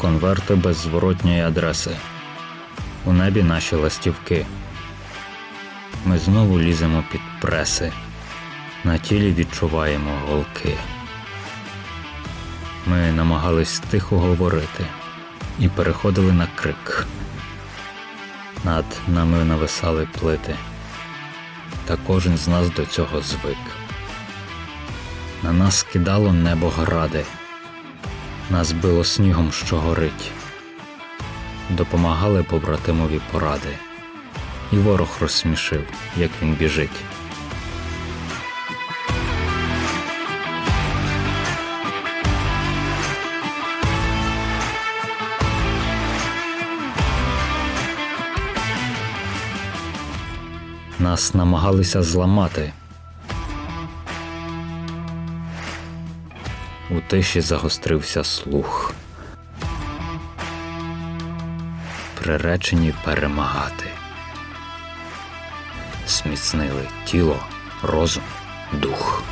конверти без зворотньої адреси. У небі наші ластівки. Ми знову ліземо під преси. На тілі відчуваємо голки. Ми намагались тихо говорити і переходили на крик. Над нами нависали плити, та кожен з нас до цього звик. На нас кидало небо гради, нас било снігом, що горить. Допомагали побратимові поради, і ворог розсмішив, як він біжить. Нас намагалися зламати. У тиші загострився слух. Приречені перемагати. Сміцнили тіло, розум, дух.